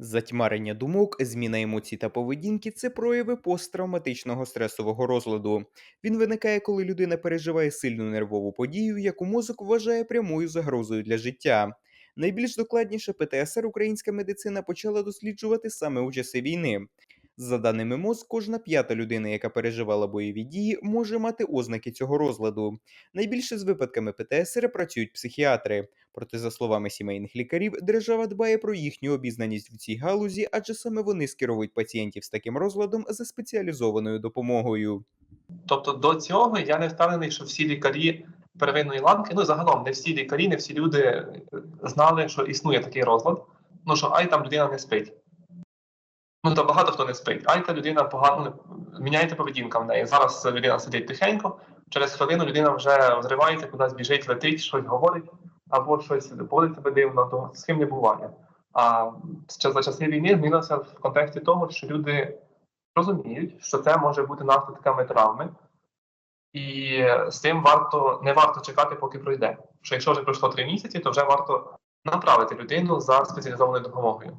Затьмарення думок, зміна емоцій та поведінки це прояви посттравматичного стресового розладу. Він виникає, коли людина переживає сильну нервову подію, яку мозок вважає прямою загрозою для життя. Найбільш докладніше ПТСР українська медицина почала досліджувати саме у часи війни. За даними МОЗ, кожна п'ята людина, яка переживала бойові дії, може мати ознаки цього розладу. Найбільше з випадками ПТСР працюють психіатри. Проте, за словами сімейних лікарів, держава дбає про їхню обізнаність в цій галузі, адже саме вони скеровують пацієнтів з таким розладом за спеціалізованою допомогою. Тобто до цього я не впевнений, що всі лікарі первинної ланки, ну загалом не всі лікарі, не всі люди е, знали, що існує такий розлад. Ну що ай там людина не спить. Ну то багато хто не спить. Ай та людина погано ну, міняється поведінка в неї. Зараз людина сидить тихенько, через хвилину людина вже взривається, кудись біжить, летить, щось говорить, або щось поводить себе дивно, то з ким не буває. А за часи війни змінилося в контексті того, що люди розуміють, що це може бути наслідками травми, і з цим варто не варто чекати, поки пройде. Що якщо вже пройшло три місяці, то вже варто направити людину за спеціалізованою допомогою.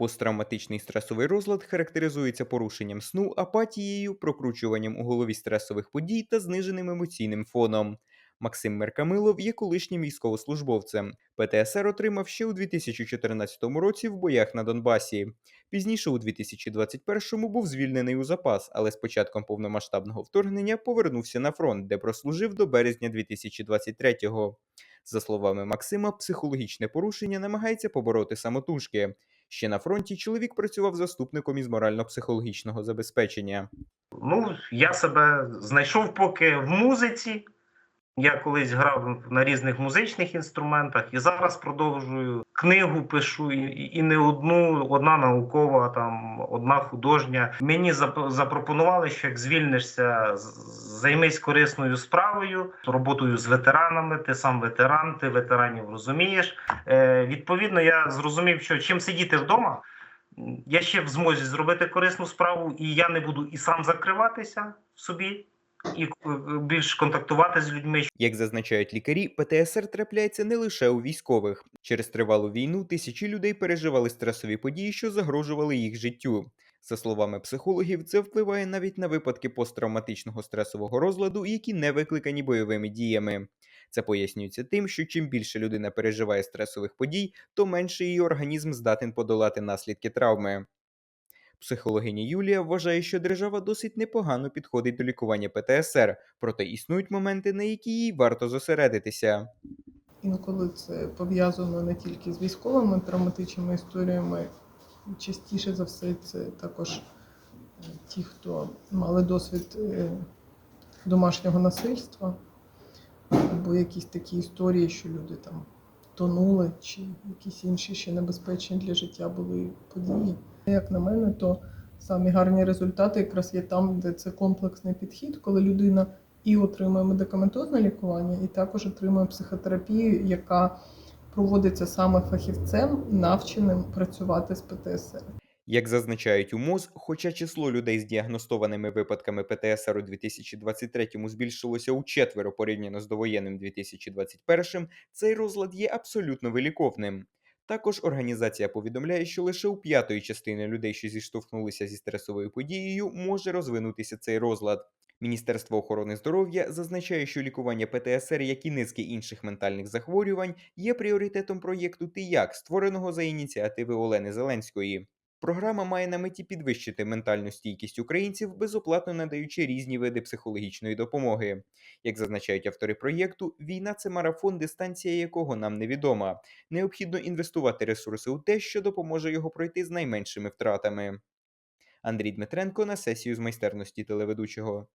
Посттравматичний стресовий розлад характеризується порушенням сну, апатією, прокручуванням у голові стресових подій та зниженим емоційним фоном. Максим Меркамилов є колишнім військовослужбовцем. ПТСР отримав ще у 2014 році в боях на Донбасі. Пізніше, у 2021-му був звільнений у запас, але з початком повномасштабного вторгнення повернувся на фронт, де прослужив до березня 2023-го. За словами Максима, психологічне порушення намагається побороти самотужки. Ще на фронті чоловік працював заступником із морально-психологічного забезпечення. Ну, я себе знайшов поки в музиці. Я колись грав на різних музичних інструментах і зараз продовжую книгу пишу і, і не одну, одна наукова, там одна художня. Мені запропонували, що як звільнишся, займись корисною справою, роботою з ветеранами. Ти сам ветеран, ти ветеранів розумієш. Е, відповідно, я зрозумів, що чим сидіти вдома. Я ще в змозі зробити корисну справу, і я не буду і сам закриватися собі, і е, більш контактувати з людьми, Як зазначають лікарі, ПТСР трапляється не лише у військових. Через тривалу війну тисячі людей переживали стресові події, що загрожували їх життю. За словами психологів, це впливає навіть на випадки посттравматичного стресового розладу, які не викликані бойовими діями. Це пояснюється тим, що чим більше людина переживає стресових подій, то менше її організм здатен подолати наслідки травми. Психологиня Юлія вважає, що держава досить непогано підходить до лікування ПТСР, проте існують моменти, на які їй варто зосередитися. Інколи це пов'язано не тільки з військовими травматичними історіями. Частіше за все, це також е, ті, хто мали досвід е, домашнього насильства, або якісь такі історії, що люди там тонули, чи якісь інші ще небезпечні для життя були події. Як на мене, то самі гарні результати якраз є там, де це комплексний підхід, коли людина і отримує медикаментозне лікування, і також отримує психотерапію, яка проводиться саме фахівцем, навченим працювати з ПТСР. Як зазначають у МОЗ, хоча число людей з діагностованими випадками ПТСР у 2023-му збільшилося у четверо порівняно з довоєнним 2021, цей розлад є абсолютно виліковним. Також організація повідомляє, що лише у п'ятої частини людей, що зіштовхнулися зі стресовою подією, може розвинутися цей розлад. Міністерство охорони здоров'я зазначає, що лікування ПТСР, як і низки інших ментальних захворювань, є пріоритетом проєкту «Ти-як», створеного за ініціативи Олени Зеленської. Програма має на меті підвищити ментальну стійкість українців, безоплатно надаючи різні види психологічної допомоги. Як зазначають автори проєкту, війна це марафон, дистанція якого нам невідома. Необхідно інвестувати ресурси у те, що допоможе його пройти з найменшими втратами. Андрій Дмитренко на сесію з майстерності телеведучого.